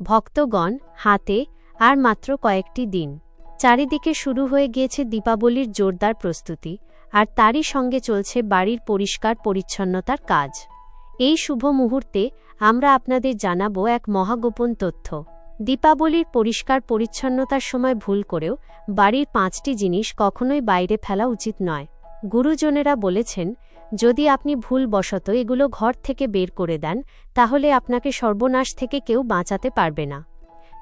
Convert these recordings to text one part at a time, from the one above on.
ভক্তগণ, হাতে, আর মাত্র কয়েকটি দিন। চারিদিকে শুরু হয়ে গিয়েছে দীপাবলির জোরদার প্রস্তুতি, আর তারই সঙ্গে চলছে বাড়ির পরিষ্কার পরিচ্ছন্নতার কাজ। এই শুভ মুহূর্তে আমরা আপনাদের জানাব এক মহাগোপন তথ্য। দীপাবলির পরিষ্কার পরিচ্ছন্নতার সময় ভুল করেও বাড়ির পাঁচটি জিনিস কখনোই বাইরে ফেলা উচিত নয়। গুরুজনেরা বলেছেন যদি আপনি ভুলবশত এগুলো ঘর থেকে বের করে দেন, তাহলে আপনাকে সর্বনাশ থেকে কেউ বাঁচাতে পারবে না।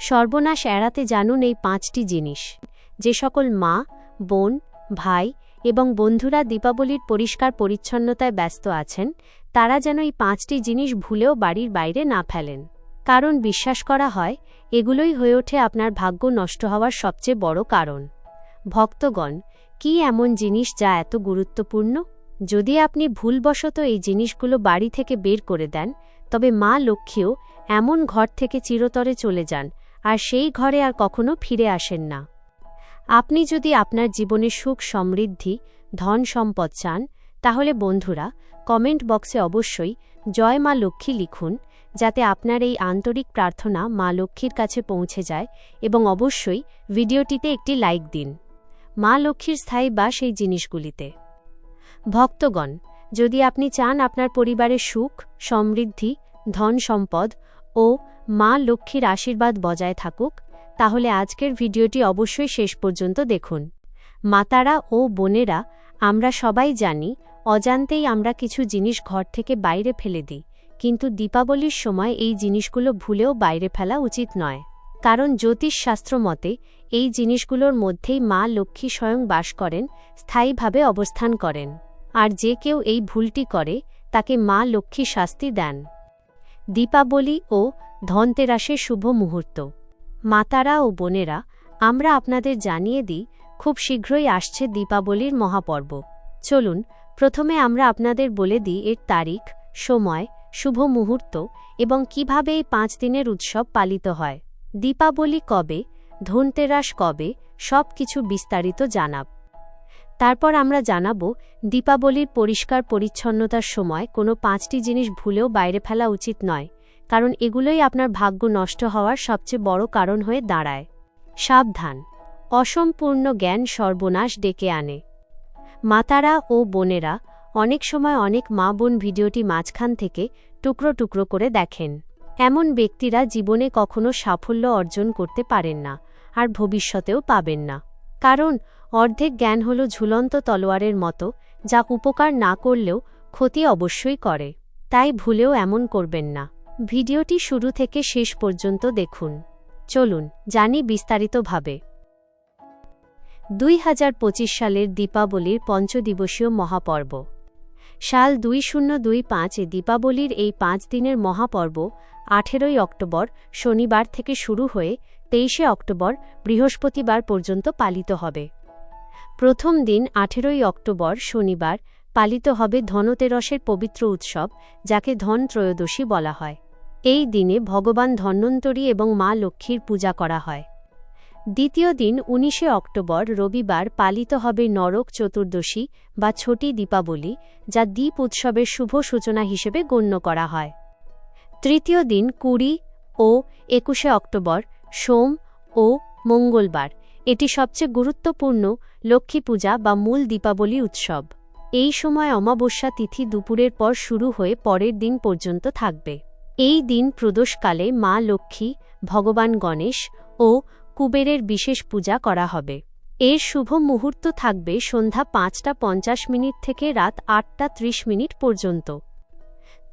সর্বনাশ এড়াতে জানুন এই পাঁচটি জিনিস। যে সকল মা, বোন, ভাই এবং বন্ধুরা দীপাবলির পরিষ্কার পরিচ্ছন্নতায় ব্যস্ত আছেন, তারা যেন এই পাঁচটি জিনিস ভুলেও বাড়ির বাইরে না ফেলেন। কারণ বিশ্বাস করা হয়, এগুলোই হয়ে ওঠে আপনার ভাগ্য নষ্ট হওয়ার সবচেয়ে বড় কারণ। ভক্তগণ, কি এমন জিনিস যা এত গুরুত্বপূর্ণ? যদি আপনি ভুলবশত এই জিনিসগুলো বাড়ি থেকে বের করে দেন, তবে মা লক্ষ্মীও এমন ঘর থেকে চিরতরে চলে যান, আর সেই ঘরে আর কখনো ফিরে আসেন না। আপনি যদি আপনার জীবনে সুখ সমৃদ্ধি, ধন সম্পদ চান, তাহলে বন্ধুরা, কমেন্ট বক্সে অবশ্যই জয় মা লক্ষ্মী লিখুন, যাতে আপনার এই আন্তরিক প্রার্থনা মা লক্ষ্মীর কাছে পৌঁছে যায় এবং অবশ্যই ভিডিওটিতে একটি লাইক দিন। মা লক্ষ্মীর স্থায়ী বাস এই জিনিসগুলিতে। ভক্তগণ, যদি আপনি চান আপনার পরিবারের সুখ, সমৃদ্ধি, ধন সম্পদ ও মা লক্ষ্মীর আশীর্বাদ বজায় থাকুক, তাহলে আজকের ভিডিওটি অবশ্যই শেষ পর্যন্ত দেখুন। মাতারা ও বোনেরা, আমরা সবাই জানি, অজান্তেই আমরা কিছু জিনিস ঘর থেকে বাইরে ফেলে দিই, কিন্তু দীপাবলির সময় এই জিনিসগুলো ভুলেও বাইরে ফেলা উচিত নয়। কারণ জ্যোতিষশাস্ত্র মতে, এই জিনিসগুলোর মধ্যেই মা লক্ষ্মী স্বয়ং বাস করেন, স্থায়ীভাবে অবস্থান করেন। আর যে কেউ এই ভুলটি করে, তাকে মা লক্ষ্মী শাস্তি দেন। দীপাবলি ও ধনতেরাসের শুভ মুহূর্ত। মাতারা ও বোনেরা, আমরা আপনাদের জানিয়ে দিই, খুব শীঘ্রই আসছে দীপাবলির মহাপর্ব। চলুন, প্রথমে আমরা আপনাদের বলে দিই এর তারিখ, সময়, শুভ মুহূর্ত এবং কীভাবে এই পাঁচ দিনের উৎসব পালিত হয়। দীপাবলি কবে, ধনতেরাস কবে সব কিছু বিস্তারিত জানাব। তারপর আমরা জানাব, দীপাবলির পরিষ্কার পরিচ্ছন্নতার সময় কোনো পাঁচটি জিনিস ভুলেও বাইরে ফেলা উচিত নয়, কারণ এগুলোই আপনার ভাগ্য নষ্ট হওয়ার সবচেয়ে বড় কারণ হয়ে দাঁড়ায়। সাবধান। অসম্পূর্ণ জ্ঞান সর্বনাশ ডেকে আনে। মাতারা ও বোনেরা অনেক সময় অনেক মা বোন ভিডিওটি মাঝখান থেকে টুকরো টুকরো করে দেখেন। এমন ব্যক্তিরা জীবনে কখনো সাফল্য অর্জন করতে পারেন না, আর ভবিষ্যতেও পাবেন না। কারণ অর্ধেক জ্ঞান হল ঝুলন্ত তলোয়ারের মতো, যা উপকার না করলেও ক্ষতি অবশ্যই করে। তাই ভুলেও এমন করবেন না। ভিডিওটি শুরু থেকে শেষ পর্যন্ত দেখুন। চলুন, জানি বিস্তারিতভাবে। দুই হাজার পঁচিশ সালের দীপাবলির পঞ্চদিবসীয় মহাপর্ব। সাল দুই শূন্য দুই পাঁচে দীপাবলির এই পাঁচ দিনের মহাপর্ব আঠেরোই অক্টোবর শনিবার থেকে শুরু হয়ে তেইশে অক্টোবর বৃহস্পতিবার পর্যন্ত পালিত হবে। প্রথম দিন, আঠেরোই অক্টোবর, শনিবার, পালিত হবে ধনতেরসের পবিত্র উৎসব, যাকে ধন ত্রয়োদশী বলা হয়। এই দিনে ভগবান ধন্বন্তরী এবং মা লক্ষ্মীর পূজা করা হয়। দ্বিতীয় দিন, উনিশে অক্টোবর, রবিবার, পালিত হবে নরক চতুর্দশী বা ছোটি দীপাবলি, যা দ্বীপ উৎসবের শুভ সূচনা হিসেবে গণ্য করা হয়। তৃতীয় দিন, কুড়ি ও একুশে অক্টোবর, সোম ও মঙ্গলবার এটি সবচেয়ে গুরুত্বপূর্ণ লক্ষ্মী পূজা বা মূল দীপাবলি উৎসব। এই সময় অমাবস্যা তিথি দুপুরের পর শুরু হয়ে পরের দিন পর্যন্ত থাকবে। এই দিন প্রদোষকালে মা লক্ষ্মী, ভগবান গণেশ ও কুবেরের বিশেষ পূজা করা হবে। এর শুভ মুহূর্ত থাকবে সন্ধ্যা পাঁচটা পঞ্চাশ মিনিট থেকে রাত আটটা ত্রিশ মিনিট পর্যন্ত।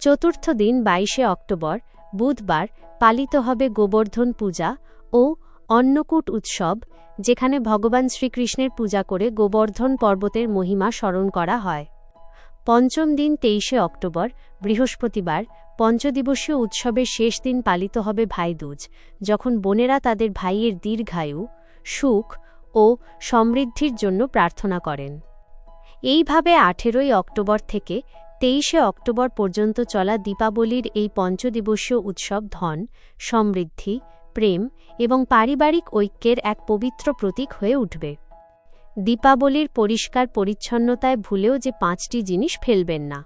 চতুর্থ দিন বাইশে অক্টোবর, বুধবার পালিত হবে গোবর্ধন পূজা ও অন্নকূট উৎসব, যেখানে ভগবান শ্রীকৃষ্ণের পূজা করে গোবর্ধন পর্বতের মহিমা স্মরণ করা হয়। পঞ্চম দিন তেইশে অক্টোবর, বৃহস্পতিবার, পঞ্চদিবসীয় উৎসবের শেষ দিন পালিত হবে ভাইদুজ, যখন বোনেরা তাদের ভাইয়ের দীর্ঘায়ু, সুখ ও সমৃদ্ধির জন্য প্রার্থনা করেন। এইভাবে আঠেরোই অক্টোবর থেকে তেইশে অক্টোবর পর্যন্ত চলা দীপাবলির এই পঞ্চদিবসীয় উৎসব ধন, সমৃদ্ধি প্রেম এবং পারিবারিক ঐক্যের এক পবিত্র প্রতীক হয়ে উঠবে। দীপাবলির পরিষ্কার পরিচ্ছন্নতায় ভুলেও যে পাঁচটি জিনিস ফেলবেন না।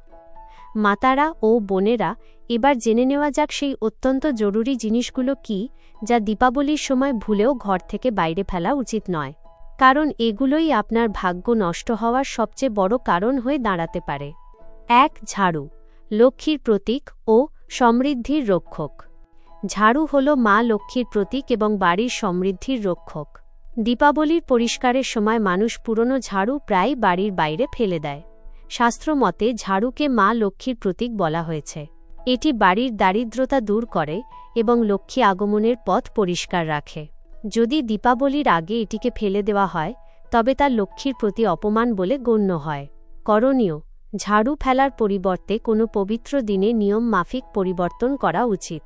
মাতারা ও বোনেরা, এবার জেনে নেওয়া যাক সেই অত্যন্ত জরুরি জিনিসগুলো কি যা দীপাবলির সময় ভুলেও ঘর থেকে বাইরে ফেলা উচিত নয়। কারণ এগুলোই আপনার ভাগ্য নষ্ট হওয়ার সবচেয়ে বড় কারণ হয়ে দাঁড়াতে পারে। এক, ঝাড়ু, লক্ষ্মীর প্রতীক ও সমৃদ্ধির রক্ষক। ঝাড়ু হল মা লক্ষ্মীর প্রতীক এবং বাড়ির সমৃদ্ধির রক্ষক। দীপাবলির পরিষ্কারের সময় মানুষ পুরনো ঝাড়ু প্রায় বাড়ির বাইরে ফেলে দেয়। শাস্ত্রমতে ঝাড়ুকে মা লক্ষ্মীর প্রতীক বলা হয়েছে। এটি বাড়ির দারিদ্রতা দূর করে এবং লক্ষ্মী আগমনের পথ পরিষ্কার রাখে। যদি দীপাবলির আগে এটিকে ফেলে দেওয়া হয়, তবে তা লক্ষ্মীর প্রতি অপমান বলে গণ্য হয়। করণীয়, ঝাড়ু ফেলার পরিবর্তে কোনো পবিত্র দিনে নিয়ম মাফিক পরিবর্তন করা উচিত।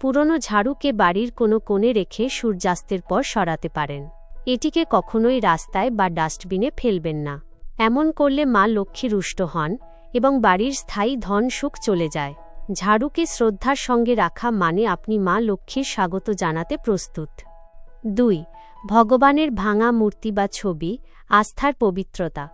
পুরনো ঝাড়ুকে বাড়ির কোনো কোণে রেখে সূর্যাস্তের পর সরাতে পারেন। এটিকে কখনোই রাস্তায় বা ডাস্টবিনে ফেলবেন না। এমন করলে মা লক্ষ্মী রুষ্ট হন এবং বাড়ির স্থায়ী ধন সুখ চলে যায়। ঝাড়ুকে শ্রদ্ধার সঙ্গে রাখা মানে আপনি মা লক্ষ্মীর স্বাগত জানাতে প্রস্তুত। দুই, ভগবানের ভাঙা মূর্তি বা ছবি, আস্থার পবিত্রতা।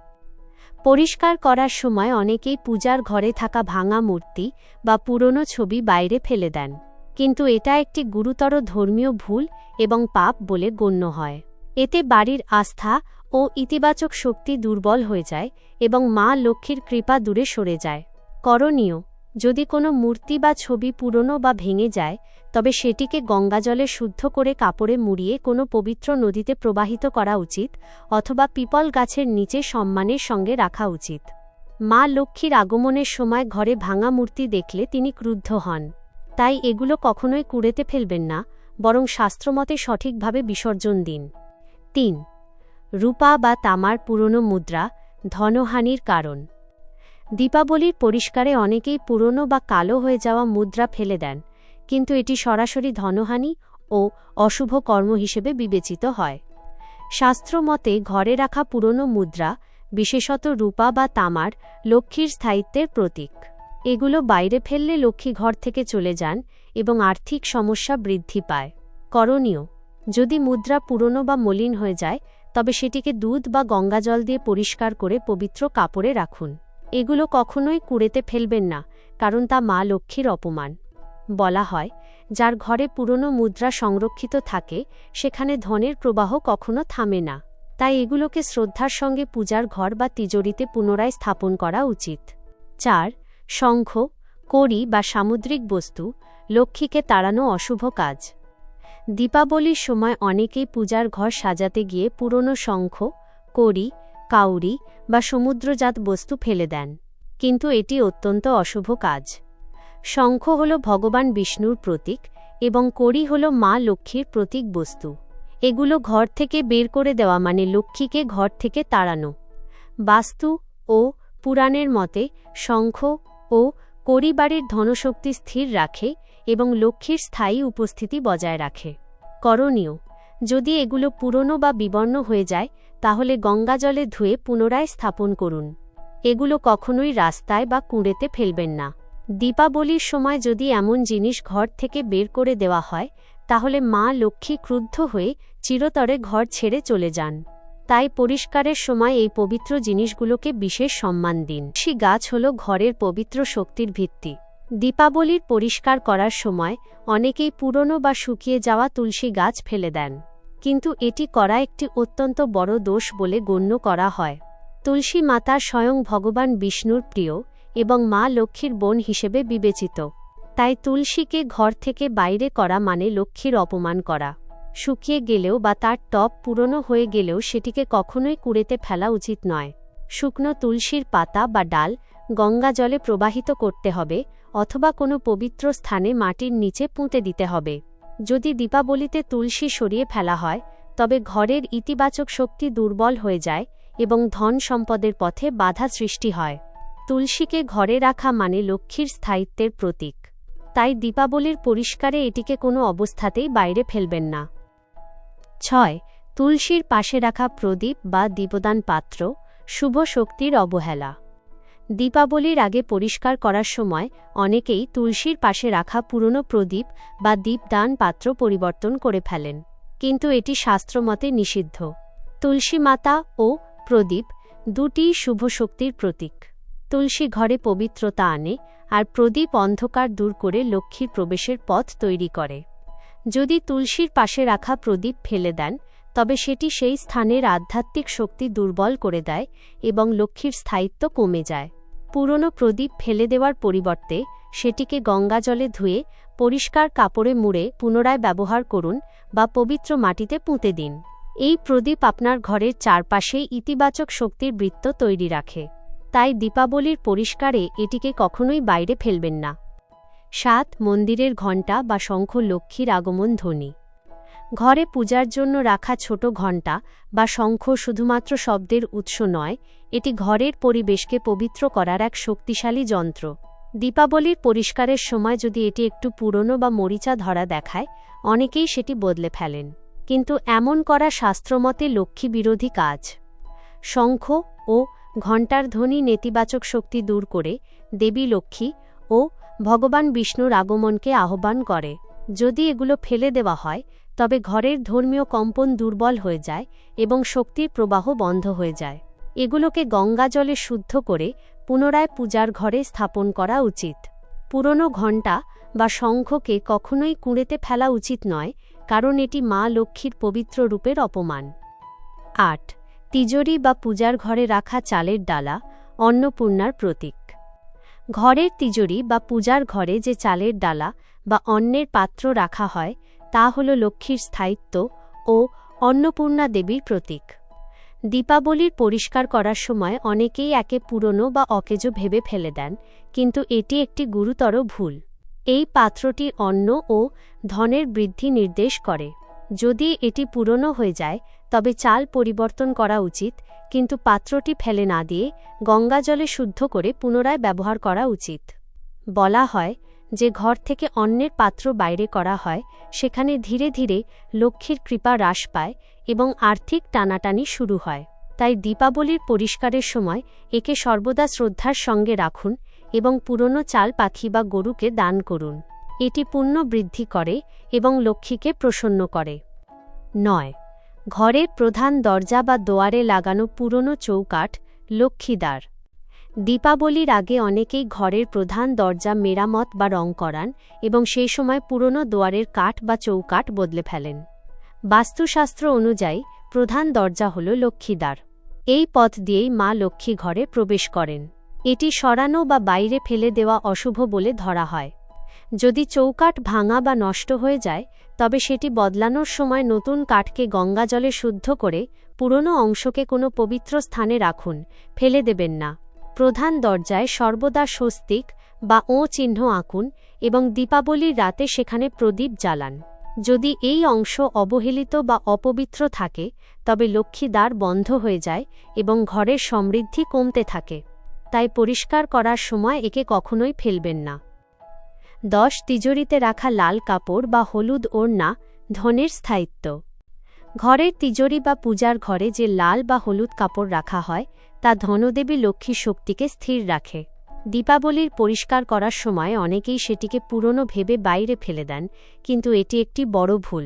পরিষ্কার করার সময় অনেকেই পূজার ঘরে থাকা ভাঙা মূর্তি বা পুরনো ছবি বাইরে ফেলে দেন। কিন্তু এটা একটি গুরুতর ধর্মীয় ভুল এবং পাপ বলে গণ্য হয়। এতে বাড়ির আস্থা ও ইতিবাচক শক্তি দুর্বল হয়ে যায় এবং মা লক্ষ্মীর কৃপা দূরে সরে যায়। করণীয়, যদি কোনো মূর্তি বা ছবি পুরনো বা ভেঙে যায়, তবে সেটিকে গঙ্গাজলে শুদ্ধ করে কাপড়ে মুড়িয়ে কোনো পবিত্র নদীতে প্রবাহিত করা উচিত অথবা পিপল গাছের নিচে সম্মানের সঙ্গে রাখা উচিত। মা লক্ষ্মীর আগমনের সময় ঘরে ভাঙা মূর্তি দেখলে তিনি ক্রুদ্ধ হন। তাই এগুলো কখনোই কুড়েতে ফেলবেন না, বরং শাস্ত্রমতে সঠিকভাবে বিসর্জন দিন। তিন, রূপা বা তামার পুরনো মুদ্রা ধনহানির কারণ। দীপাবলির পরিষ্কারে অনেকেই পুরনো বা কালো হয়ে যাওয়া মুদ্রা ফেলে দেন, কিন্তু এটি সরাসরি ধনহানি ও অশুভ কর্ম হিসেবে বিবেচিত হয়। শাস্ত্রমতে ঘরে রাখা পুরনো মুদ্রা, বিশেষত রূপা বা তামার, লক্ষ্মীর স্থায়িত্বের প্রতীক। এগুলো বাইরে ফেললে লক্ষ্মী ঘর থেকে চলে যান এবং আর্থিক সমস্যা বৃদ্ধি পায়। করণীয়, যদি মুদ্রা পুরনো বা মলিন হয়ে যায়, তবে সেটিকে দুধ বা গঙ্গাজল দিয়ে পরিষ্কার করে পবিত্র কাপড়ে রাখুন। এগুলো কখনোই কুড়েতে ফেলবেন না, কারণ তা মা লক্ষ্মীর অপমান। বলা হয়, যার ঘরে পুরনো মুদ্রা সংরক্ষিত থাকে, সেখানে ধনের প্রবাহ কখনো থামে না। তাই এগুলোকে শ্রদ্ধার সঙ্গে পূজার ঘর বা তিজোরিতে পুনরায় স্থাপন করা উচিত। চার শঙ্খ, কড়ি বা সামুদ্রিক বস্তু লক্ষ্মীকে তাড়ানো অশুভ কাজ। দীপাবলির সময় অনেকেই পূজার ঘর সাজাতে গিয়ে পুরনো শঙ্খ, কড়ি কাউরি বা সমুদ্রজাত বস্তু ফেলে দেন, কিন্তু এটি অত্যন্ত অশুভ কাজ। শঙ্খ হল ভগবান বিষ্ণুর প্রতীক এবং কড়ি হল মা লক্ষ্মীর প্রতীক বস্তু। এগুলো ঘর থেকে বের করে দেওয়া মানে লক্ষ্মীকে ঘর থেকে তাড়ানো। বাস্তু ও পুরাণের মতে শঙ্খ ও করিবাড়ির ধনশক্তি স্থির রাখে এবং লক্ষ্মীর স্থায়ী উপস্থিতি বজায় রাখে। করণীয়, যদি এগুলো পুরনো বা বিবর্ণ হয়ে যায়, তাহলে গঙ্গাজলে ধুয়ে পুনরায় স্থাপন করুন। এগুলো কখনোই রাস্তায় বা কুঁড়েতে ফেলবেন না। দীপাবলির সময় যদি এমন জিনিস ঘর থেকে বের করে দেওয়া হয়, তাহলে মা লক্ষ্মী ক্রুদ্ধ হয়ে চিরতরে ঘর ছেড়ে চলে যান। তাই পরিষ্কারের সময় এই পবিত্র জিনিসগুলোকে বিশেষ সম্মান দিন। তুলসী গাছ হল ঘরের পবিত্র শক্তির ভিত্তি। দীপাবলির পরিষ্কার করার সময় অনেকেই পুরনো বা শুকিয়ে যাওয়া তুলসী গাছ ফেলে দেন। কিন্তু এটি করা একটি অত্যন্ত বড় দোষ বলে গণ্য করা হয়। তুলসী মাতা স্বয়ং ভগবান বিষ্ণুর প্রিয় এবং মা লক্ষ্মীর বোন হিসেবে বিবেচিত। তাই তুলসীকে ঘর থেকে বাইরে করা মানে লক্ষ্মীর অপমান করা। শুকিয়ে গেলেও বা তার টপ পুরনো হয়ে গেলেও সেটিকে কখনোই কুড়েতে ফেলা উচিত নয়। শুকনো তুলসীর পাতা বা ডাল গঙ্গা জলে প্রবাহিত করতে হবে অথবা কোনো পবিত্র স্থানে মাটির নিচে পুঁতে দিতে হবে। যদি দীপাবলিতে তুলসী সরিয়ে ফেলা হয়, তবে ঘরের ইতিবাচক শক্তি দুর্বল হয়ে যায় এবং ধন সম্পদের পথে বাধা সৃষ্টি হয়। তুলসীকে ঘরে রাখা মানে লক্ষ্মীর স্থায়িত্বের প্রতীক। তাই দীপাবলির পরিষ্কারে এটিকে কোনো অবস্থাতেই বাইরে ফেলবেন না। ছয়, তুলসীর পাশে রাখা প্রদীপ বা দীপদান পাত্র, শুভ শক্তির অবহেলা। দীপাবলির আগে পরিষ্কার করার সময় অনেকেই তুলসীর পাশে রাখা পুরনো প্রদীপ বা দীপদান পাত্র পরিবর্তন করে ফেলেন, কিন্তু এটি শাস্ত্রমতে নিষিদ্ধ। তুলসী মাতা ও প্রদীপ দুটি শুভ শক্তির প্রতীক। তুলসী ঘরে পবিত্রতা আনে আর প্রদীপ অন্ধকার দূর করে লক্ষ্মীর প্রবেশের পথ তৈরি করে। যদি তুলসীর পাশে রাখা প্রদীপ ফেলে দেন, তবে সেটি সেই স্থানের আধ্যাত্মিক শক্তি দুর্বল করে দেয় এবং লক্ষ্মীর স্থায়িত্ব কমে যায়। পুরনো প্রদীপ ফেলে দেওয়ার পরিবর্তে সেটিকে গঙ্গাজলে ধুয়ে পরিষ্কার কাপড়ে মুড়ে পুনরায় ব্যবহার করুন বা পবিত্র মাটিতে পুঁতে দিন। এই প্রদীপ আপনার ঘরের চারপাশে ইতিবাচক শক্তির বৃত্ত তৈরি রাখে। তাই দীপাবলির পরিষ্কারে এটিকে কখনোই বাইরে ফেলবেন না। সাত মন্দিরের ঘণ্টা বা শঙ্খ লক্ষ্মীর আগমন ধ্বনি। ঘরে পূজার জন্য রাখা ছোট ঘণ্টা বা শঙ্খ শুধুমাত্র শব্দের উৎস নয়, এটি ঘরের পরিবেশকে পবিত্র করার এক শক্তিশালী যন্ত্র। দীপাবলির পরিষ্কারের সময় যদি এটি একটু পুরনো বা মরিচা ধরা দেখায়, অনেকেই সেটি বদলে ফেলেন। কিন্তু এমন করা শাস্ত্রমতে লক্ষ্মী বিরোধী কাজ। শঙ্খ ও ঘণ্টার ধ্বনি নেতিবাচক শক্তি দূর করে দেবী লক্ষ্মী ও ভগবান বিষ্ণুর আগমনকে আহ্বান করে, যদি এগুলো ফেলে দেওয়া হয়, তবে ঘরের ধর্মীয় কম্পন দুর্বল হয়ে যায় এবং শক্তির প্রবাহ বন্ধ হয়ে যায়। এগুলোকে গঙ্গা জলে শুদ্ধ করে পুনরায় পূজার ঘরে স্থাপন করা উচিত। পুরনো ঘণ্টা বা শঙ্খকে কখনোই কুঁড়েতে ফেলা উচিত নয়, কারণ এটি মা লক্ষ্মীর পবিত্র রূপের অপমান। আট, তিজোরি বা পূজার ঘরে রাখা চালের ডালা, অন্নপূর্ণার প্রতীক। ঘরের তিজোরি বা পূজার ঘরে যে চালের ডালা বা অন্নের পাত্র রাখা হয়, তা হল লক্ষ্মীর স্থায়িত্ব ও অন্নপূর্ণা দেবীর প্রতীক। দীপাবলির পরিষ্কার করার সময় অনেকেই একে পুরনো বা অকেজো ভেবে ফেলে দেন, কিন্তু এটি একটি গুরুতর ভুল। এই পাত্রটি অন্ন ও ধনের বৃদ্ধি নির্দেশ করে। যদি এটি পুরনো হয়ে যায়, তবে চাল পরিবর্তন করা উচিত কিন্তু পাত্রটি ফেলে না দিয়ে গঙ্গাজলে শুদ্ধ করে পুনরায় ব্যবহার করা উচিত। বলা হয়, যে ঘর থেকে অন্যের পাত্র বাইরে করা হয়, সেখানে ধীরে ধীরে লক্ষ্মীর কৃপা হ্রাস পায় এবং আর্থিক টানাটানি শুরু হয়। তাই দীপাবলির পরিষ্কারের সময় একে সর্বদা শ্রদ্ধার সঙ্গে রাখুন এবং পুরনো চাল পাখি বা গরুকে দান করুন। এটি পুণ্য বৃদ্ধি করে এবং লক্ষ্মীকে প্রসন্ন করে। নয় ঘরের প্রধান দরজা বা দোয়ারে লাগানো পুরনো চৌকাঠ, লক্ষ্মীদ্বার। দীপাবলির আগে অনেকেই ঘরের প্রধান দরজা মেরামত বা রং করান এবং সেই সময় পুরনো দোয়ারের কাঠ বা চৌকাঠ বদলে ফেলেন। বাস্তুশাস্ত্র অনুযায়ী প্রধান দরজা হল লক্ষ্মীদ্বার। এই পথ দিয়েই মা লক্ষ্মী ঘরে প্রবেশ করেন। এটি সরানো বা বাইরে ফেলে দেওয়া অশুভ বলে ধরা হয়। যদি চৌকাঠ ভাঙা বা নষ্ট হয়ে যায় তবে সেটি বদলানোর সময় নতুন কাঠকে গঙ্গা জলে শুদ্ধ করে পুরনো অংশকে কোনো পবিত্র স্থানে রাখুন, ফেলে দেবেন না। প্রধান দরজায় সর্বদা স্বস্তিক বা ও চিহ্ন আঁকুন এবং দীপাবলির রাতে সেখানে প্রদীপ জ্বালান। যদি এই অংশ অবহেলিত বা অপবিত্র থাকে, তবে লক্ষ্মী দ্বার বন্ধ হয়ে যায় এবং ঘরের সমৃদ্ধি কমতে থাকে। তাই পরিষ্কার করার সময় একে কখনোই ফেলবেন না। দশ তিজোরিতে রাখা লাল কাপড় বা হলুদ ওড়না ধনের স্থায়িত্ব। ঘরের তিজোরি বা পূজার ঘরে যে লাল বা হলুদ কাপড় রাখা হয়, তা ধনদেবী লক্ষ্মী শক্তিকে স্থির রাখে। দীপাবলির পরিষ্কার করার সময় অনেকেই সেটিকে পুরনো ভেবে বাইরে ফেলে দেন, কিন্তু এটি একটি বড় ভুল।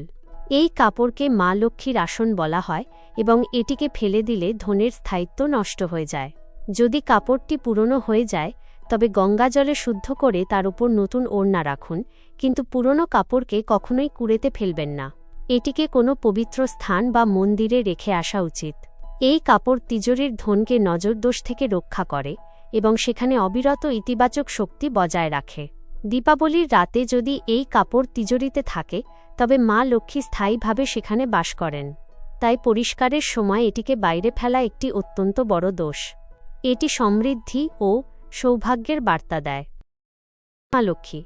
এই কাপড়কে মা লক্ষ্মীর আসন বলা হয় এবং এটিকে ফেলে দিলে ধনের স্থায়িত্ব নষ্ট হয়ে যায়। যদি কাপড়টি পুরনো হয়ে যায় তবে গঙ্গা জলে শুদ্ধ করে তার উপর নতুন ওড়না রাখুন, কিন্তু পুরনো কাপড়কে কখনোই কুড়েতে ফেলবেন না। এটিকে কোনো পবিত্র স্থান বা মন্দিরে রেখে আসা উচিত। এই কাপড় তিজোরির ধনকে নজরদোষ থেকে রক্ষা করে এবং সেখানে অবিরত ইতিবাচক শক্তি বজায় রাখে। দীপাবলির রাতে যদি এই কাপড় তিজোরিতে থাকে, তবে মা লক্ষ্মী স্থায়ীভাবে সেখানে বাস করেন। তাই পরিষ্কারের সময় এটিকে বাইরে ফেলা একটি অত্যন্ত বড় দোষ। এটি সমৃদ্ধি ও সৌভাগ্যের বার্তা দেয়। মা লক্ষ্মী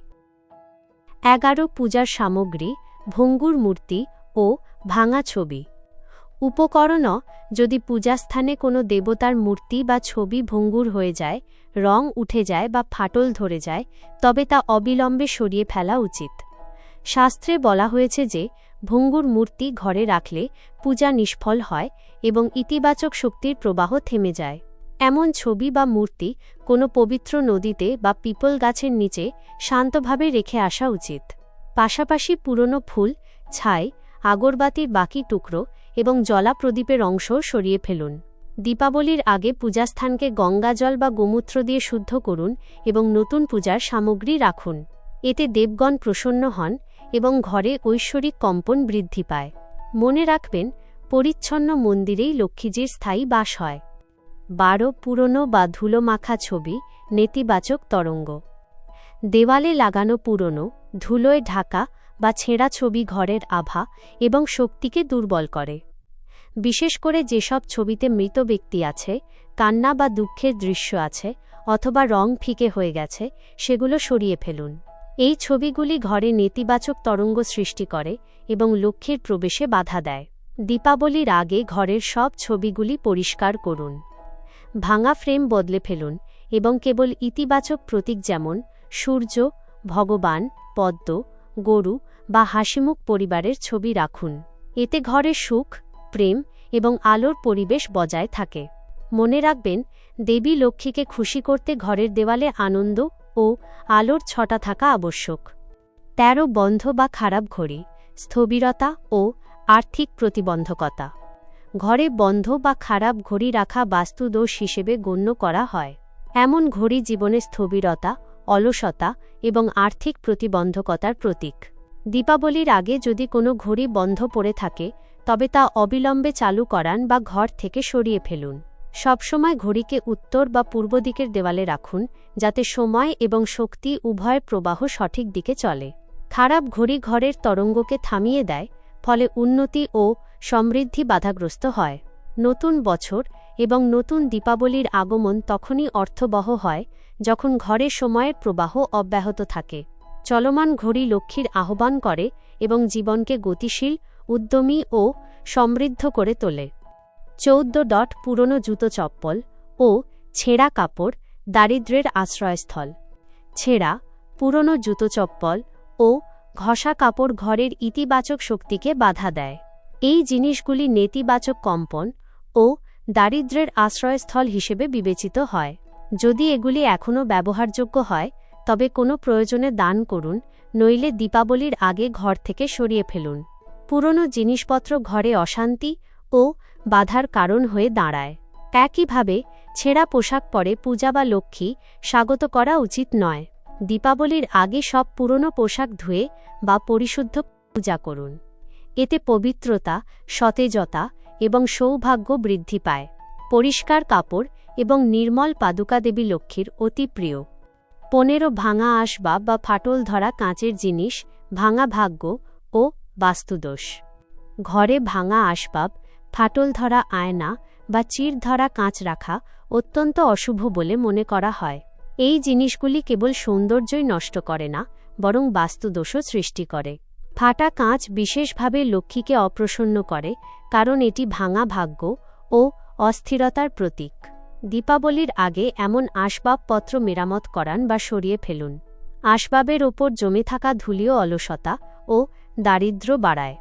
এগারো পূজার সামগ্রী, ভঙ্গুর মূর্তি ও ভাঙা ছবি। উপকরণ, যদি পূজাস্থানে কোনো দেবতার মূর্তি বা ছবি ভঙ্গুর হয়ে যায়, রং উঠে যায় বা ফাটল ধরে যায়, তবে তা অবিলম্বে সরিয়ে ফেলা উচিত। শাস্ত্রে বলা হয়েছে যে, ভঙ্গুর মূর্তি ঘরে রাখলে পূজা নিষ্ফল হয় এবং ইতিবাচক শক্তির প্রবাহ থেমে যায়। এমন ছবি বা মূর্তি কোনো পবিত্র নদীতে বা পিপল গাছের নিচে শান্তভাবে রেখে আসা উচিত। পাশাপাশি পুরনো ফুল, ছাই, আগরবাতির বাকি টুকরো এবং জলা প্রদীপের অংশ সরিয়ে ফেলুন। দীপাবলির আগে পূজাস্থানকে গঙ্গাজল বা গোমূত্র দিয়ে শুদ্ধ করুন এবং নতুন পূজার সামগ্রী রাখুন। এতে দেবগণ প্রসন্ন হন এবং ঘরে ঐশ্বরিক কম্পন বৃদ্ধি পায়। মনে রাখবেন, পরিচ্ছন্ন মন্দিরেই লক্ষ্মীজির স্থায়ী বাস হয়। বারো পুরনো বা ধুলোমাখা ছবি, নেতিবাচক তরঙ্গ। দেওয়ালে লাগানো পুরনো, ধুলোয় ঢাকা বা ছেঁড়া ছবি ঘরের আভা এবং শক্তিকে দুর্বল করে। বিশেষ করে যেসব ছবিতে মৃত ব্যক্তি আছে, কান্না বা দুঃখের দৃশ্য আছে অথবা রং ফিকে হয়ে গেছে, সেগুলো সরিয়ে ফেলুন। এই ছবিগুলি ঘরে নেতিবাচক তরঙ্গ সৃষ্টি করে এবং লক্ষ্যের প্রবেশে বাধা দেয়। দীপাবলির আগে ঘরের সব ছবিগুলি পরিষ্কার করুন। ভাঙা ফ্রেম বদলে ফেলুন এবং কেবল ইতিবাচক প্রতীক যেমন সূর্য, ভগবান, পদ্ম, গরু বা হাসিমুখ পরিবারের ছবি রাখুন। এতে ঘরে সুখ, প্রেম এবং আলোর পরিবেশ বজায় থাকে। মনে রাখবেন, দেবী লক্ষ্মীকে খুশি করতে ঘরের দেওয়ালে আনন্দ ও আলোর ছটা থাকা আবশ্যক। তেরো বন্ধ বা খারাপ ঘড়ি, স্থবিরতা ও আর্থিক প্রতিবন্ধকতা। ঘরে বন্ধ বা খারাপ ঘড়ি রাখা বাস্তুদোষ হিসেবে গণ্য করা হয়। এমন ঘড়ি জীবনে স্থবিরতা, অলসতা এবং আর্থিক প্রতিবন্ধকতার প্রতীক। দীপাবলির আগে যদি কোনো ঘড়ি বন্ধ পড়ে থাকে, তবে তা অবিলম্বে চালু করান বা ঘর থেকে সরিয়ে ফেলুন। সবসময় ঘড়িকে উত্তর বা পূর্ব দিকের দেওয়ালে রাখুন, যাতে সময় এবং শক্তি উভয়ের প্রবাহ সঠিক দিকে চলে। খারাপ ঘড়ি ঘরের তরঙ্গকে থামিয়ে দেয়, ফলে উন্নতি ও সমৃদ্ধি বাধাগ্রস্ত হয়। নতুন বছর এবং নতুন দীপাবলির আগমন তখনই অর্থবহ হয়, যখন ঘরে সময়ের প্রবাহ অব্যাহত থাকে। চলমান ঘড়ি লক্ষ্মীর আহ্বান করে এবং জীবনকে গতিশীল, উদ্যমী ও সমৃদ্ধ করে তোলে। চৌদ্দ ডট পুরনো জুতো চপ্পল ও ছেঁড়া কাপড় দারিদ্র্যের আশ্রয়স্থল। ছেঁড়া, পুরনো জুতো চপ্পল ও ঘষা কাপড় ঘরের ইতিবাচক শক্তিকে বাধা দেয়। এই জিনিসগুলি নেতিবাচক কম্পন ও দারিদ্র্যের আশ্রয়স্থল হিসেবে বিবেচিত হয়। যদি এগুলি এখনও ব্যবহারযোগ্য হয়, তবে কোনো প্রয়োজনে দান করুন, নইলে দীপাবলির আগে ঘর থেকে সরিয়ে ফেলুন। পুরনো জিনিসপত্র ঘরে অশান্তি ও বাধার কারণ হয়ে দাঁড়ায়। একইভাবে, ছেঁড়া পোশাক পরে পূজা বা লক্ষ্মী স্বাগত করা উচিত নয়। দীপাবলির আগে সব পুরনো পোশাক ধুয়ে বা পরিশুদ্ধ পূজা করুন। এতে পবিত্রতা, সতেজতা এবং সৌভাগ্য বৃদ্ধি পায়। পরিষ্কার কাপড় এবং নির্মল পাদুকা দেবী লক্ষ্মীর অতি প্রিয়। পনেরো ভাঙা আসবাব বা ফাটল ধরা কাঁচের জিনিস, ভাঙা ভাগ্য ও বাস্তুদোষ। ঘরে ভাঙা আসবাব, ফাটল ধরা আয়না বা চির ধরা কাঁচ রাখা অত্যন্ত অশুভ বলে মনে করা হয়। এই জিনিসগুলি কেবল সৌন্দর্যই নষ্ট করে না, বরং বাস্তুদোষও সৃষ্টি করে। ফাটা কাঁচ বিশেষভাবে লক্ষ্মীকে অপ্রসন্ন করে, কারণ এটি ভাঙা ভাগ্য ও অস্থিরতার প্রতীক। দীপাবলির আগে এমন আসবাবপত্র মেরামত করান বা সরিয়ে ফেলুন। আসবাবের ওপর জমে থাকা ধুলীয় অলসতা ও দারিদ্র্য বাড়ায়।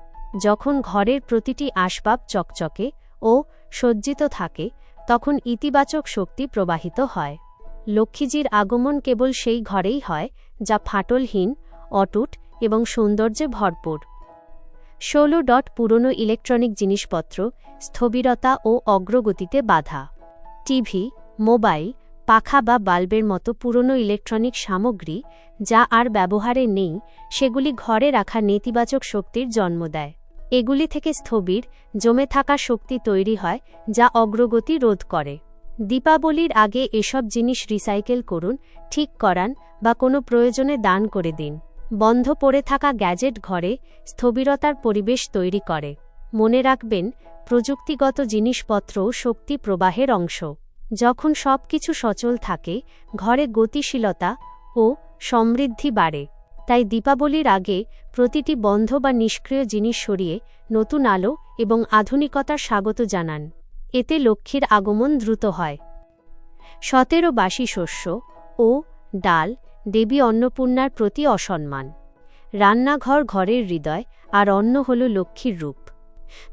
যখন ঘরের প্রতিটি আসবাব চকচকে ও সজ্জিত থাকে, তখন ইতিবাচক শক্তি প্রবাহিত হয়। লক্ষ্মীজির আগমন কেবল সেই ঘরেই হয়, যা ফাটলহীন, অটুট এবং সৌন্দর্যে ভরপুর। ষোলো ডট পুরনো ইলেকট্রনিক জিনিসপত্র, স্থবিরতা ও অগ্রগতিতে বাধা। টিভি, মোবাইল, পাখা বা বাল্বের মতো পুরনো ইলেকট্রনিক সামগ্রী যা আর ব্যবহারে নেই, সেগুলি ঘরে রাখা নেতিবাচক শক্তির জন্ম দেয়। এগুলি থেকে স্থবির, জমে থাকা শক্তি তৈরি হয়, যা অগ্রগতি রোধ করে। দীপাবলির আগে এসব জিনিস রিসাইকেল করুন, ঠিক করান বা কোনো প্রয়োজনে দান করে দিন। বন্ধ পড়ে থাকা গ্যাজেট ঘরে স্থবিরতার পরিবেশ তৈরি করে। মনে রাখবেন, প্রযুক্তিগত জিনিসপত্র শক্তি প্রবাহের অংশ। যখন সব কিছু সচল থাকে, ঘরে গতিশীলতা ও সমৃদ্ধি বাড়ে। তাই দীপাবলির আগে প্রতিটি বন্ধ বা নিষ্ক্রিয় জিনিস সরিয়ে নতুন আলো এবং আধুনিকতার স্বাগত জানান। এতে লক্ষ্মীর আগমন দ্রুত হয়। সতেরো বাসি শস্য ও ডাল দেবী অন্নপূর্ণার প্রতি অসম্মান। রান্নাঘর ঘরের হৃদয় আর অন্ন হল লক্ষ্মীর রূপ।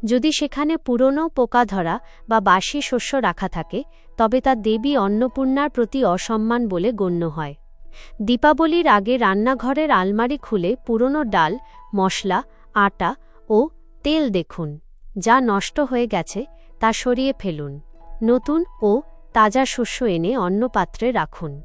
যদি সেখানে পুরনো পোকা ধরা বা বাসি শস্য রাখা থাকে, তবে তা দেবী অন্নপূর্ণার প্রতি অসম্মান বলে গণ্য হয়। দীপাবলির আগে রান্নাঘরের আলমারি খুলে পুরনো ডাল, মশলা, আটা ও তেল দেখুন, যা নষ্ট হয়ে গেছে তা সরিয়ে ফেলুন। নতুন ও তাজা শস্য এনে অন্য পাত্রে রাখুন।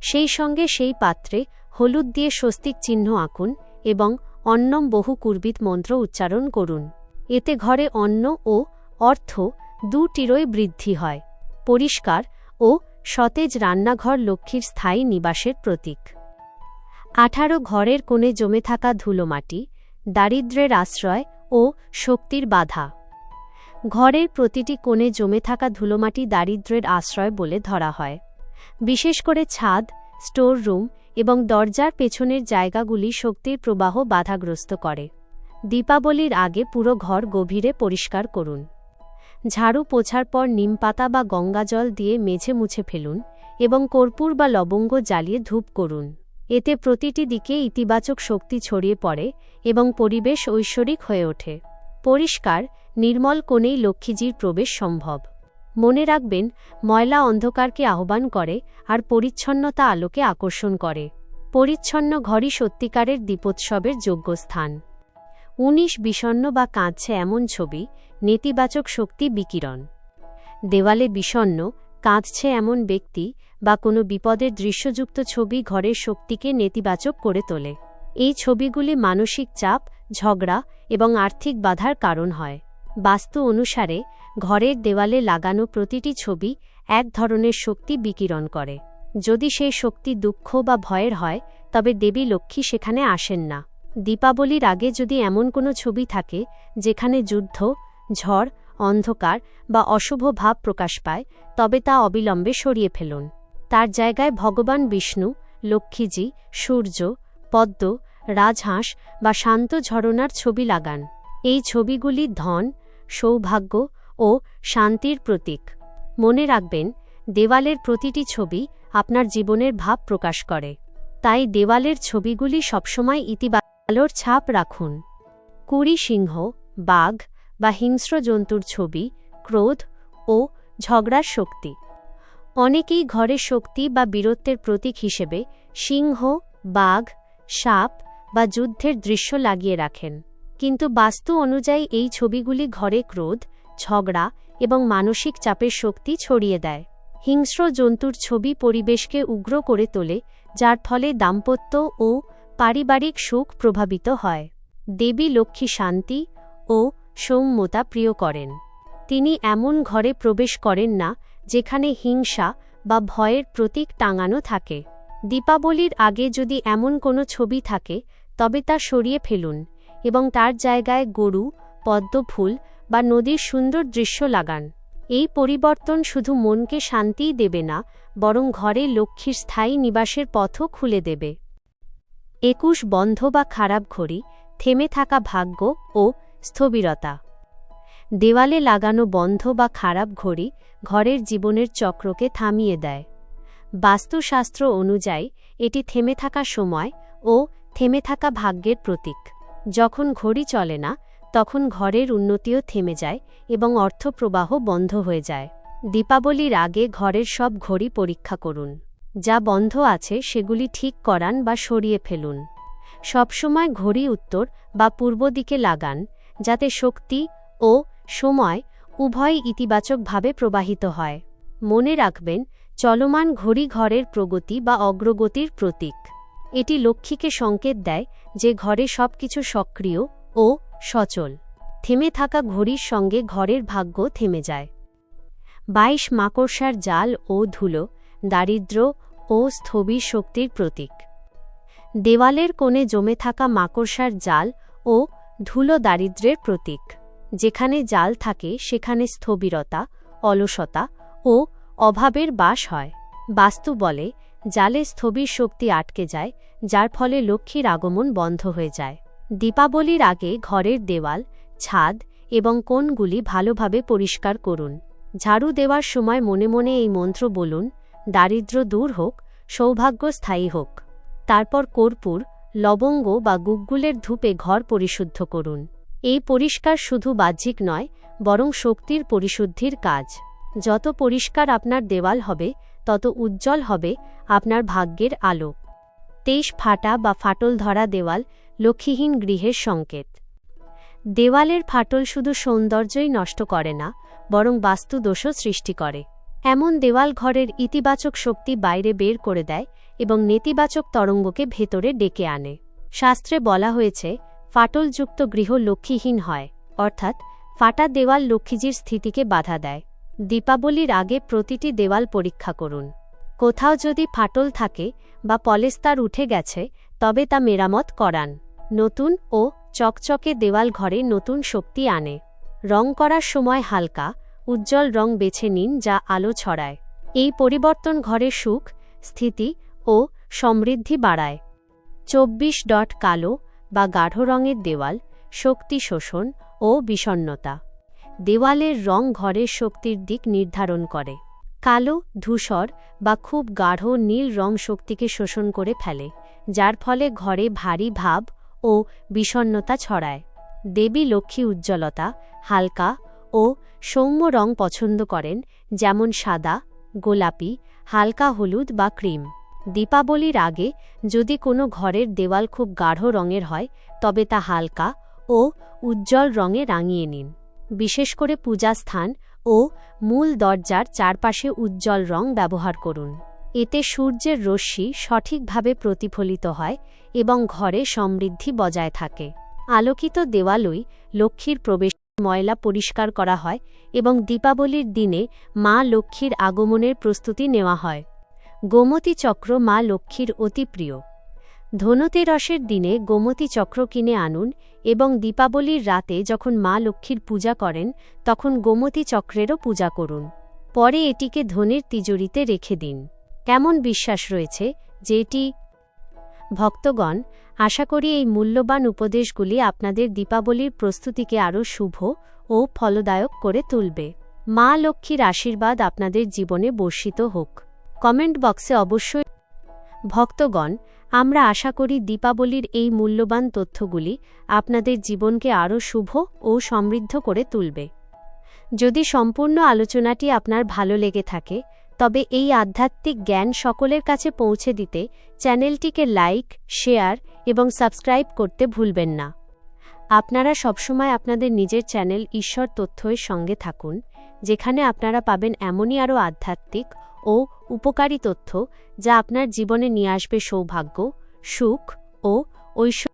সেই সঙ্গে সেই পাত্রে হলুদ দিয়ে স্বস্তিক চিহ্ন আঁকুন এবং অন্নম বহু কুর্বিত মন্ত্র উচ্চারণ করুন। এতে ঘরে অন্ন ও অর্থ দুটিরই বৃদ্ধি হয়। পরিষ্কার ও সতেজ রান্নাঘর লক্ষ্মীর স্থায়ী নিবাসের প্রতীক। আঠারো ঘরের কোণে জমে থাকা ধুলোমাটি, দারিদ্র্যের আশ্রয় ও শক্তির বাধা। ঘরের প্রতিটি কোণে জমে থাকা ধুলোমাটি দারিদ্র্যের আশ্রয় বলে ধরা হয়। বিশেষ করে ছাদ, স্টোর রুম এবং দরজার পেছনের জায়গাগুলি শক্তির প্রবাহ বাধাগ্রস্ত করে। দীপাবলির আগে পুরো ঘর গভীরে পরিষ্কার করুন। ঝাড়ু পোছার পর নিমপাতা বা গঙ্গাজল দিয়ে মেঝে মুছে ফেলুন এবং কর্পূর বা লবঙ্গ জ্বালিয়ে ধূপ করুন। এতে প্রতিটি দিকে ইতিবাচক শক্তি ছড়িয়ে পড়ে এবং পরিবেশ ঐশ্বরিক হয়ে ওঠে। পরিষ্কার, নির্মল কোণেই লক্ষ্মীজির প্রবেশ সম্ভব। মনে রাখবেন, ময়লা অন্ধকারকে আহ্বান করে আর পরিচ্ছন্নতা আলোকে আকর্ষণ করে। পরিচ্ছন্ন ঘরই সত্যিকারের দীপোৎসবের যোগ্য স্থান উনিশ বিষণ্ন বা কাঁদছে এমন ছবি, নেতিবাচক শক্তি বিকিরণ। দেওয়ালে বিষণ্ন কাঁদছে এমন ব্যক্তি বা কোনো বিপদের দৃশ্যযুক্ত ছবি ঘরের শক্তিকে নেতিবাচক করে তোলে। এই ছবিগুলি মানসিক চাপ, ঝগড়া এবং আর্থিক বাধার কারণ হয়। বাস্তু অনুসারে, ঘরের দেওয়ালে লাগানো প্রতিটি ছবি এক ধরনের শক্তি বিকিরণ করে। যদি সেই শক্তি দুঃখ বা ভয়ের হয়, তবে দেবী লক্ষ্মী সেখানে আসেন না। দীপাবলির আগে যদি এমন কোনো ছবি থাকে, যেখানে যুদ্ধ, ঝড়, অন্ধকার বা অশুভ ভাব প্রকাশ পায়, তবে তা অবিলম্বে সরিয়ে ফেলুন। তার জায়গায় ভগবান বিষ্ণু, লক্ষ্মীজি, সূর্য, পদ্ম, রাজহাঁস বা শান্ত ঝরনার ছবি লাগান। এই ছবিগুলি ধন সৌভাগ্য ও শান্তির প্রতীক। মনে রাখবেন, দেওয়ালের প্রতিটি ছবি আপনার জীবনের ভাব প্রকাশ করে। তাই দেওয়ালের ছবিগুলি সবসময় ইতিবাচক ছাপ রাখুন। কুড়ি সিংহ, বাঘ বা হিংস্র জন্তুর ছবি, ক্রোধ ও ঝগড়ার শক্তি। অনেকেই ঘরে শক্তি বা বীরত্বের প্রতীক হিসেবে সিংহ, বাঘ, সাপ বা যুদ্ধের দৃশ্য লাগিয়ে রাখেন। কিন্তু বাস্তু অনুযায়ী এই ছবিগুলি ঘরে ক্রোধ, ঝগড়া এবং মানসিক চাপের শক্তি ছড়িয়ে দেয়। হিংস্র জন্তুর ছবি পরিবেশকে উগ্র করে তোলে, যার ফলে দাম্পত্য ও পারিবারিক সুখ প্রভাবিত হয়। দেবী লক্ষ্মী শান্তি ও সৌম্যতা প্রিয় করেন। তিনি এমন ঘরে প্রবেশ করেন না, যেখানে হিংসা বা ভয়ের প্রতীক টাঙানো থাকে। দীপাবলির আগে যদি এমন কোনো ছবি থাকে, তবে তা সরিয়ে ফেলুন। এবং তার জায়গায় গরু পদ্মফুল বা নদীর সুন্দর দৃশ্য লাগান। এই পরিবর্তন শুধু মনকে শান্তিই দেবে না, বরং ঘরে লক্ষ্মীর স্থায়ী নিবাসের পথও খুলে দেবে। একুশ বন্ধ বা খারাপ ঘড়ি, থেমে থাকা ভাগ্য ও স্থবিরতা। দেওয়ালে লাগানো বন্ধ বা খারাপ ঘড়ি ঘরের জীবনের চক্রকে থামিয়ে দেয়। বাস্তুশাস্ত্র অনুযায়ী, এটি থেমে থাকা সময় ও থেমে থাকা ভাগ্যের প্রতীক। যখন ঘড়ি চলে না, তখন ঘরের উন্নতিও থেমে যায় এবং অর্থপ্রবাহ বন্ধ হয়ে যায়। দীপাবলির আগে ঘরের সব ঘড়ি পরীক্ষা করুন। যা বন্ধ আছে সেগুলি ঠিক করান বা সরিয়ে ফেলুন। সবসময় ঘড়ি উত্তর বা পূর্ব দিকে লাগান, যাতে শক্তি ও সময় উভয় ইতিবাচকভাবে প্রবাহিত হয়। মনে রাখবেন, চলমান ঘড়ি ঘরের প্রগতি বা অগ্রগতির প্রতীক। এটি লক্ষ্মীকে সংকেত দেয় যে ঘরে সবকিছু সক্রিয় ও সচল। থেমে থাকা ঘড়ির সঙ্গে ঘরের ভাগ্য থেমে যায়। বাইশ মাকড়সার জাল ও ধুলো, দারিদ্র ও স্থবির শক্তির প্রতীক। দেওয়ালের কোণে জমে থাকা মাকড়সার জাল ও ধুলো দারিদ্র্যের প্রতীক। যেখানে জাল থাকে, সেখানে স্থবিরতা, অলসতা ও অভাবের বাস হয়। বাস্তু বলে জালে স্থবির শক্তি আটকে যায়, যার ফলে লক্ষ্মীর আগমন বন্ধ হয়ে যায়। দীপাবলির আগে ঘরের দেওয়াল, ছাদ এবং কোণগুলি ভালোভাবে পরিষ্কার করুন। ঝাড়ু দেওয়ার সময় মনে মনে এই মন্ত্র বলুন, দারিদ্র দূর হোক, সৌভাগ্য স্থায়ী হোক। তারপর কর্পূর, লবঙ্গ বা গুগ্গুলের ধূপে ঘর পরিশুদ্ধ করুন। এই পরিষ্কার শুধু বাহ্যিক নয়, বরং শক্তির পরিশুদ্ধির কাজ। যত পরিষ্কার আপনার দেওয়াল হবে তত উজ্জ্বল হবে আপনার ভাগ্যের আলো। তেইশ ফাটা বা ফাটল ধরা দেওয়াল লক্ষ্মীহীন গৃহের সংকেত। দেওয়ালের ফাটল শুধু সৌন্দর্যই নষ্ট করে না, বরং বাস্তুদোষও সৃষ্টি করে। এমন দেওয়াল ঘরের ইতিবাচক শক্তি বাইরে বের করে দেয় এবং নেতিবাচক তরঙ্গকে ভেতরে ডেকে আনে। শাস্ত্রে বলা হয়েছে, ফাটলযুক্ত গৃহ লক্ষ্মীহীন হয়, অর্থাৎ ফাটা দেওয়াল লক্ষ্মীজির স্থিতিকে বাধা দেয়। দীপাবলির আগে প্রতিটি দেওয়াল পরীক্ষা করুন। কোথাও যদি ফাটল থাকে বা পলেস্তার উঠে গেছে, তবে তা মেরামত করান। নতুন ও চকচকে দেওয়াল ঘরে নতুন শক্তি আনে। রং করার সময় হালকা, উজ্জ্বল রং বেছে নিন যা আলো ছড়ায়। এই পরিবর্তন ঘরে সুখ, স্থিতি ও সমৃদ্ধি বাড়ায়। চব্বিশ ডট কালো বা গাঢ় রঙের দেওয়াল, শক্তি শোষণ ও বিষণ্নতা দেওয়ালের রং ঘরের শক্তির দিক নির্ধারণ করে। কালো, ধূসর বা খুব গাঢ় নীল রং শক্তিকে শোষণ করে ফেলে, যার ফলে ঘরে ভারী ভাব ও বিষণ্নতা ছড়ায়। দেবী লক্ষ্মী উজ্জ্বলতা, হালকা ও সৌম্য রং পছন্দ করেন, যেমন সাদা, গোলাপি, হালকা হলুদ বা ক্রিম। দীপাবলির আগে যদি কোনো ঘরের দেওয়াল খুব গাঢ় রঙের হয়, তবে তা হালকা ও উজ্জ্বল রঙে রাঙিয়ে নিন। বিশেষ করে পূজাস্থান ও মূল দরজার চারপাশে উজ্জ্বল রং ব্যবহার করুন। এতে সূর্যের রশ্মি সঠিকভাবে প্রতিফলিত হয় এবং ঘরে সমৃদ্ধি বজায় থাকে। আলোকিত দেওয়ালই লক্ষ্মীর প্রবেশ ময়লা পরিষ্কার করা হয় এবং দীপাবলির দিনে মা লক্ষ্মীর আগমনের প্রস্তুতি নেওয়া হয়। গোমতী চক্র মা লক্ষ্মীর অতি প্রিয়। ধনতেরসের দিনে গোমতী চক্র কিনে আনুন এবং দীপাবলির রাতে যখন মা লক্ষ্মীর পূজা করেন, তখন গোমতী চক্রেরও পূজা করুন। পরে এটিকে ধনের তিজুরিতে রেখে দিন। কেমন বিশ্বাস রয়েছে যে এটি? ভক্তগণ, আশা করি এই মূল্যবান উপদেশগুলি আপনাদের দীপাবলির প্রস্তুতিকে আরও শুভ ও ফলদায়ক করে তুলবে। মা লক্ষ্মীর আশীর্বাদ আপনাদের জীবনে বর্ষিত হোক। কমেন্ট বক্সে অবশ্যই ভক্তগণ আমরা আশা করি দীপাবলির এই মূল্যবান তথ্যগুলি আপনাদের জীবনকে আরও শুভ ও সমৃদ্ধ করে তুলবে। যদি সম্পূর্ণ আলোচনাটি আপনার ভালো লেগে থাকে, তবে এই আধ্যাত্মিক জ্ঞান সকলের কাছে পৌঁছে দিতে চ্যানেলটিকে লাইক, শেয়ার এবং সাবস্ক্রাইব করতে ভুলবেন না। আপনারা সবসময় আপনাদের নিজের চ্যানেল ঈশ্বর তথ্যের সঙ্গে থাকুন, যেখানে আপনারা পাবেন এমনই আরও আধ্যাত্মিক ও উপকারী তথ্য যা আপনার জীবনে নিয়ে আসবে সৌভাগ্য সুখ ও ঐশ্বর্য